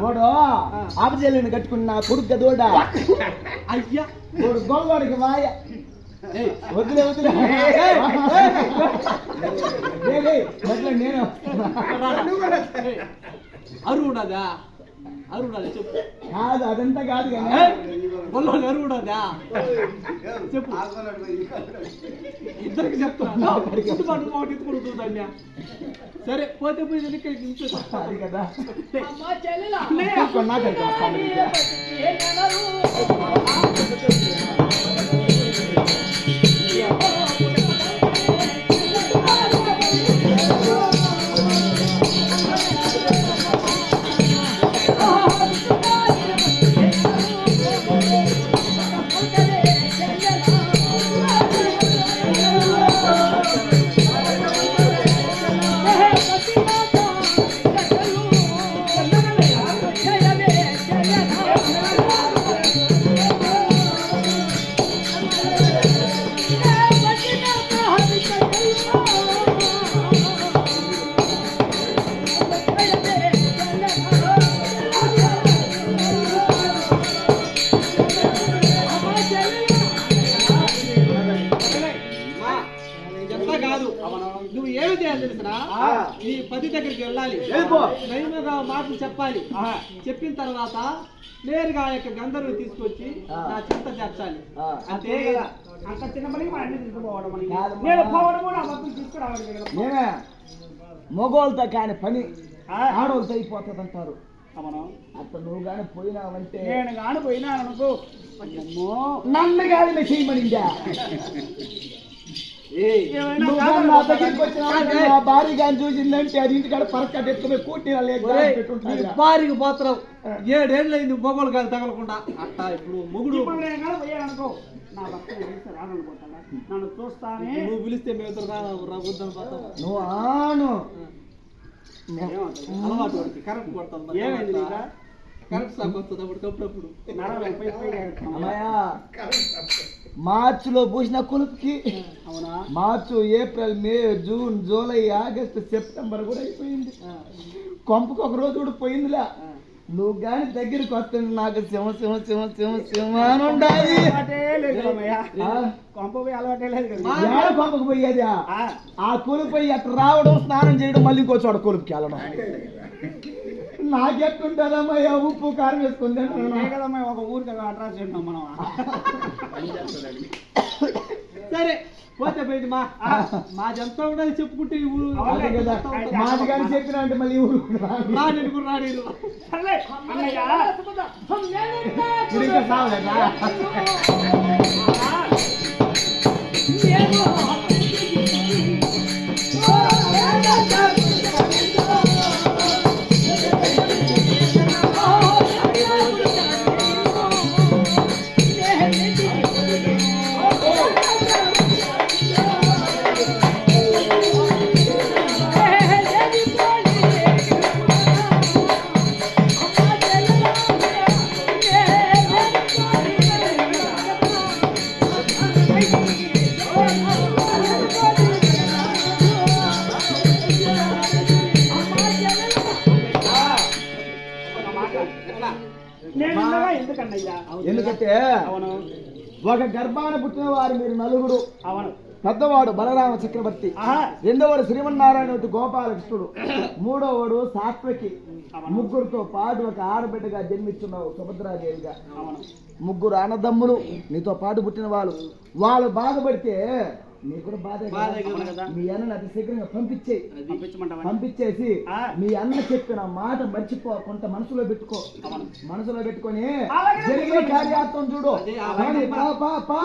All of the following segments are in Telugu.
వాడు ఆపజల్లిని కట్టుకున్న నా కొడుకు గదోడ అయ్యా వాడు గొల్లవాడికి మాయ ఏయ్, వదిలే వదిలే లే, లే, వదిలే నేను అరువు ఉన్నదా చెప్పు. కాదు అదంతా కాదు కానీ. అరువు ఉన్నదా చెప్పు. ఇద్దరికి చెప్తున్నా. ఇటుబాటు మాట ఎత్తుకుంటుంది అన్య సరే పోతే పోయి ఇక్కడ ఇంట్లో అది కదా. అమ్మా పది దగ్గరికి వెళ్ళాలి. నయముగా మాటలు చెప్పాలి చెప్పిన తర్వాత నేరుగా ఆ యొక్క గంధర్వు తీసుకొచ్చి. నా చెంత చేర్చాలి. అంతే కదా అంత చిన్న పని అన్ని తీసుకుపోవడం. నేను పోవడం కూడా మొత్తం మగోళ్ళతో కాని పని. ఆడోళ్ళతో అయిపోతుంది అంటారు. అట్లా నువ్వు కానీ పోయినావంటే నేను కాను పోయినా అనుకో. నన్ను కాదు నేను చేయమనిందా నా దగ్గరికి వచ్చినావంటే కాదే. నా భార్య కానీ చూసిందంటే అది ఇంటికాడ పరకట్టు ఎత్తుకుని కూటి ఒరేయ్, నీ భార్యకి పోతున్నావు ఏడేళ్ళు అయింది మొగలు కాదు తగలకుండా. అట్టా ఇప్పుడు మొగుడు. అనుకో నా భర్త నన్ను చూస్తానే. నువ్వు పిలిస్తే మేము ఇద్దరు రా వద్దని పోతాం నువ్వు ఆను? అలవాటు వాడికి కరెక్ట్ కొడతాం. ఏమైంది వస్తుంది అప్పటికప్పుడు. ఏడుస్తాను. అమ్మాయ మార్చిలో పూసిన కొలుపుకి. అవునా? March April May June July August September కూడా అయిపోయింది. కొంపకు ఒక రోజు కూడా పోయిందిలా. నువ్వు కానీ దగ్గరికి వస్తుంది నాకు సింహ సింహ సింహ సింహ సింహ అని ఉండాలి. కొంపకు పోయేది? ఆ, ఆ. కొలుపు పోయి అట్లా రావడం స్నానం చేయడం మళ్ళీ ఇంకో చోట కొలుపుకి వెళ్ళడం. నాకెట్టుంటుందమ్మయ్యా ఉప్పు కారం. అంతే కదమ్మా ఒక ఊరికి అడ్రస్ చేసినాం మనం సరే పోతే పోయింది మా. మా జంతా ఉండాలి చెప్పుకుంటే ఈ ఊరు. మాది కానీ చెప్పినా అంటే మళ్ళీ ఊరు కూడా అన్నయ్య. మీరు ఇంకా సావలేదా? ఎందుకంటే అవును. ఒక గర్భాన పుట్టిన వారు మీరు నలుగురు. అవును. పెద్దవాడు బలరామ చక్రవర్తి. ఆహా. రెండవడు శ్రీమన్నారాయణ గోపాలకృష్ణుడు. మూడవడు సాత్వకి ముగ్గురుతో పాటు ఒక ఆడబిడ్డగా జన్మిస్తున్నావు సుభద్రాదేవిగా. ముగ్గురు అన్నదమ్ములు. నీతో పాటు పుట్టిన వాళ్ళు. వాళ్ళు బాధపడితే నీకు కూడా బాధే కదా. మీ అన్నని అతి శీఘ్రంగా పంపించమంటావా? పంపించేసి. మీ అన్న చెప్పిన మాట మర్చిపోకుండా మనసులో పెట్టుకో. మనసులో పెట్టుకొని జరిగిన కార్యార్థం చూడు. పా, పా, పా.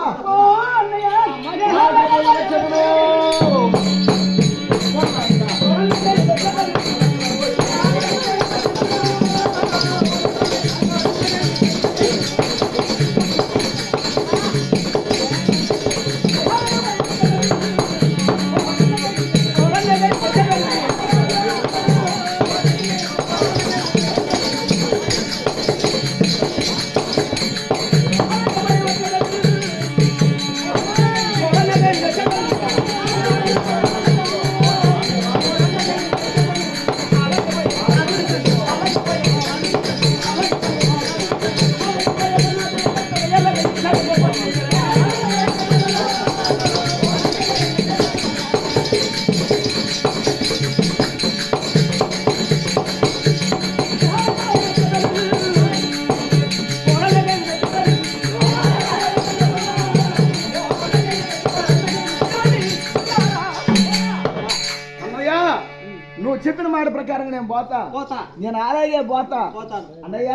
ప్రకారంగా నేను పోతా. పోతా. నేను అలాగే పోతా. పోతాను. అన్నయ్య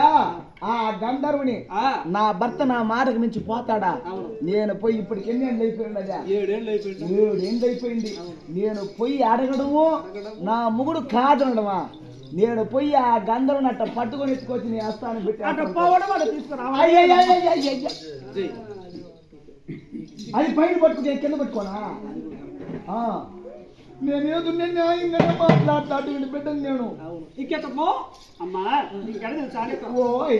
ఆ గంధర్వుని ఆ, నా భర్త నా మాటకు మించి పోతాడా. నేను పోయి ఇప్పటికి ఎన్ని ఏళ్ళు అయిపోయింది అదా? ఏడేళ్ళు అయిపోయింది. ఏడు ఏళ్ళు అయిపోయింది నేను పోయి అడగడము నా ముగుడు కాదనడమా? నేను పోయి ఆ గంధర్వుని అట్ట పట్టుకొని ఎత్తుకొచ్చి నీ హస్తాన్ని పెట్టి అటు అక్కడ పోవడం తీసుకురావాలి. అది పైన పట్టుకుని నేను కింద పట్టుకోనా. నేనేదో నేను న్యాయంగానే మాట్లాడతాడు వీడి బిడ్డను నేను. ఇంకెత్తపో అమ్మా ఇంకెడ తెలుసా? ఓయ్.